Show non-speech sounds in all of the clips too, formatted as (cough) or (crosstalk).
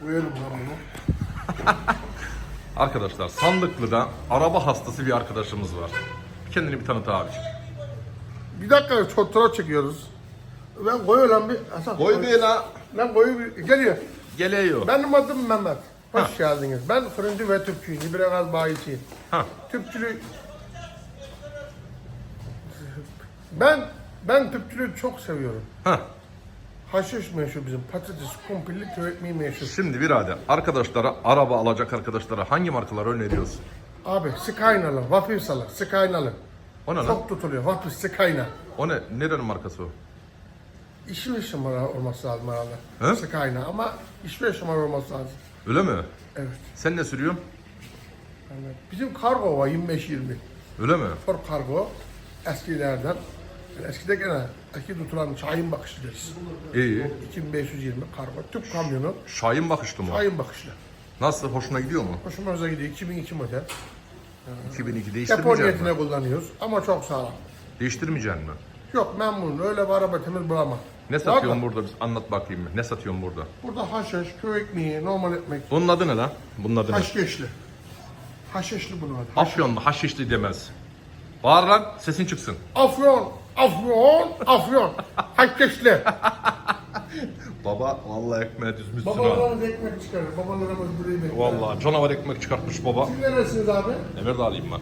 Koyalım lan bunu. (laughs) Arkadaşlar Sandıklı'da araba hastası bir arkadaşımız var. Kendini bir tanıt abiciğim. Bir dakika fotoğraf çekiyoruz. Ben koyu lan bir. Hasan, Koy be la. Lan koyu bir. Geliyor. Geliyor. Benim adım Mehmet. Hoş geldiniz. Ben fırıncı ve tüpçüyüm. Biraz bayisiyim. Ha. Tüpçülük... Ben ben tüpçülüğü çok seviyorum. Ha. Haşiş meşhur bizim. Patates, kumpirli, köy ekmeği meşhur. Şimdi birader arkadaşlara araba alacak arkadaşlara hangi markaları öneriyorsun? Abi Skynalı, Vafifsalı, Skynalı. O ne lan? Çok tutuluyor. Vafif, Skyna. O ne? Nerenin markası o? İşli şımara olması lazım He? herhalde. Skyna ama işli şımara olması lazım. Öyle mi? Evet. Sen ne sürüyorsun? Yani bizim kargo var 25-20. Öyle mi? Ford kargo eskilerden. Eskide gene eski tutulan çayın bakışı deriz. İyi. 2520 kargo. Tüp kamyonu Şahin bakışlı mı? çayın bakışlı. Nasıl? Hoşuna gidiyor mu? Hoşumuza gidiyor. 2002 model. 2002 Depo değiştirmeyecek niyetine mi? kullanıyoruz ama çok sağlam. Değiştirmeyeceksin mi? Yok memnunum. Öyle bir araba temiz bulamam. Ne satıyorsun burada? Biz anlat bakayım. bir. Ne satıyorsun burada? Burada haşhaş, köy ekmeği, normal ekmek. Bunun adı ne lan? Bunun adı ne? Haşkeşli. Haşhaşlı bunun adı. Afyonlu haşişli demez. Bağır lan sesin çıksın. Afyon, afyon, afyon. Haşkeşli. Baba vallahi ekmeğe düzmüşsün ha. Babalarımız ekmek çıkarır. Babalarımız burayı bekler. Vallahi canavar ekmek çıkartmış baba. Siz neresiniz abi? Emirdağlıyım ben.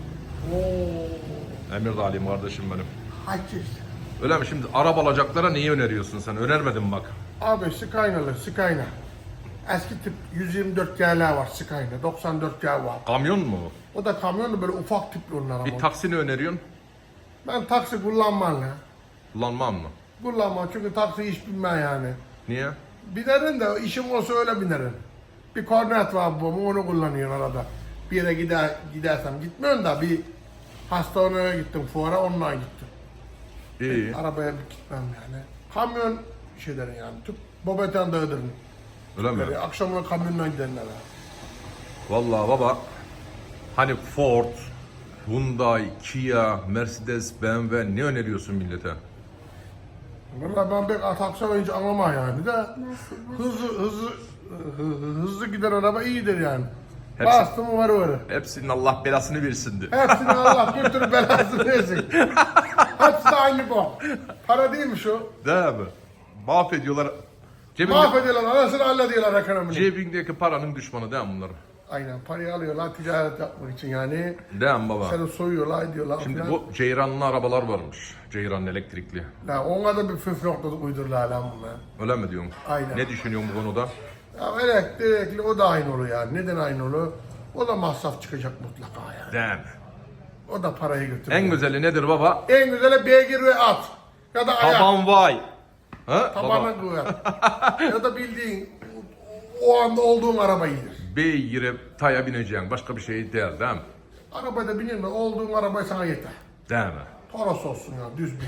Oo. Emirdağlıyım kardeşim benim. Haşkeşli. Öyle mi şimdi araba alacaklara neyi öneriyorsun sen? Önermedin bak. Abi Skynalı, Skyna. Eski tip 124 GL var Skyna, 94 G var. Kamyon mu? O da kamyonlu böyle ufak tipli onlar Bir ama. taksini öneriyorsun. Ben taksi kullanmam ya. Kullanmam mı? Kullanmam çünkü taksi iş bilmem yani. Niye? Binerim de işim olsa öyle binerim. Bir kornet var babamın onu kullanıyorum arada. Bir yere gider, gidersem gitmiyorum da bir hastaneye gittim fuara onunla gittim. İyi. Arabaya bir gitmem yani. Kamyon şeyleri yani. Tüp Bobetan dağıdırın. Öyle mi? Böyle akşamına kamyonla gidenler. ha. Vallahi baba. Hani Ford, Hyundai, Kia, Mercedes, BMW ne öneriyorsun millete? Valla ben pek taksi oyuncu anlamam yani de hızlı hızlı hı- hızlı giden araba iyidir yani. Hepsi- Bastı mı var var. Hepsinin Allah belasını versin. Hepsini (laughs) Allah bir türlü belasını versin. Hepsi aynı bu. Para değil mi şu? Değil mi? Mahvediyorlar. Cebinde, Mahvediyorlar, arasını hallediyorlar ekonomini. cebindeki paranın düşmanı değil mi bunlar? Aynen parayı alıyorlar ticaret yapmak için yani. Değil mi baba? Seni soyuyorlar, ediyorlar Şimdi falan. bu Ceyranlı arabalar varmış. Ceyranlı elektrikli. Ya ona da bir püf noktası uydurlar lan bunlar. Öyle mi diyorsun? Aynen. Ne düşünüyorsun bu konuda? Ya elektrikli o da aynı olur yani. Neden aynı olur? O da masraf çıkacak mutlaka yani. Değil mi? O da parayı götürüyor. En güzeli nedir baba? En güzeli beygir ve at. Ya da ayak. Taban vay. Ha? Tabana Baba. kuvvet. ya da bildiğin o anda olduğun araba iyidir. Beygire taya bineceksin. Başka bir şey değil değil mi? Arabada binirme olduğun araba sana yeter. Değil mi? Toros olsun ya düz bir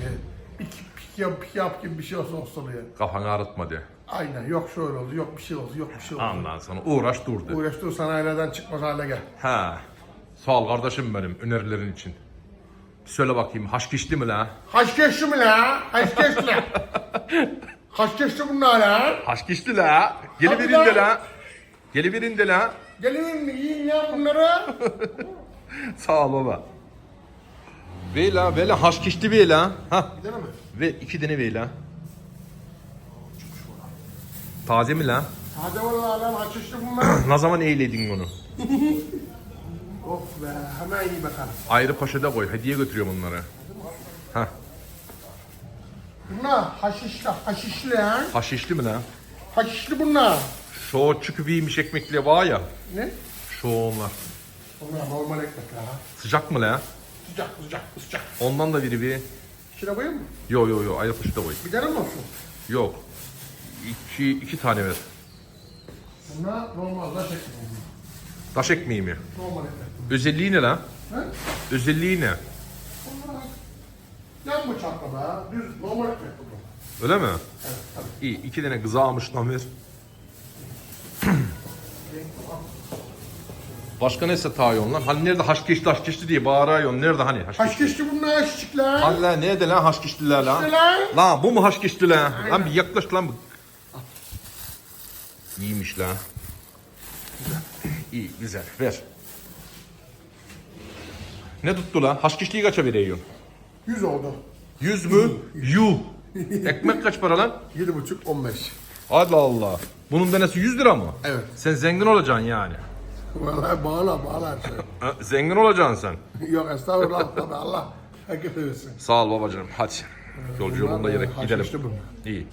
bir pik yap, pik yap gibi bir şey olsa olsun ya. Kafanı ağrıtma de. Aynen yok şöyle oldu yok bir şey oldu yok bir şey oldu. Ondan sonra uğraş dur de. Uğraştığı sanayileden çıkmaz hale gel. Ha. Sağ ol kardeşim benim önerilerin için. Söyle bakayım haşkişli mi la? Haş geçti mi la? Haş geçti. (laughs) Haş geçti bunlar la. Haşkişli la. Geli Tabii birinde lan. la. Geli birinde la. Gelin mi yiyin ya bunları. (laughs) Sağ ol baba. Ve la ve la haşkişli ve la. Ha. Gidelim mi? Ve iki tane ve la. Taze mi la? Hadi vallahi lan geçti bunlar. (clears throat) Ne zaman eğledin onu? (laughs) of be hemen iyi bakalım. Ayrı poşete koy. Hediye götürüyorum onları. Ha. Bunlar haşişli haşişli ha. Haşişli mi la? Haşişli bunlar. Şu çıkıviymiş ekmekli var ya. Ne? Şu onlar. Bunlar normal ekmek ha. Sıcak mı la? Sıcak sıcak sıcak. Ondan da biri bir. Koyayım mı? Yo yo yo ayrı poşete koy. Bir tane mi olsun? Yok. İki, iki tane ver. Bunlar normal da çektim. Taş ekmeği mi? Normal ekmek. Özelliği ne lan? He? Özelliği ne? Bunlar yan bıçakla be. Düz normal ekmek bu. Öyle mi? Evet tabii. İyi iki tane kıza almış lan ver. Başka ne satıyorsun lan? Hani nerede haşkeşli haşkeşli diye bağırıyorsun. Nerede hani haşkeşli? Geçti bunlar şişikler? Hani lan nerede lan haşkeşliler lan? İşte lan. Lan bu mu haşkeşli lan? Aynen. Lan bir yaklaş lan. bu. İyiymiş lan. İyi güzel ver. Ne tuttu lan? Haşkişliği kaça veriyorsun? 100 oldu. 100 mü? Yuh. Ekmek kaç para lan? 7,5 15. Allah Allah. Bunun denesi 100 lira mı? Evet. Sen zengin olacaksın yani. Vallahi bağla bağla her şey. Ha, Zengin olacaksın sen. (laughs) Yok estağfurullah tabii Allah herkese versin. Sağ ol babacığım. Hadi. Yolcu yolunda Bunlar, yere e, gidelim. bunlar. İyi.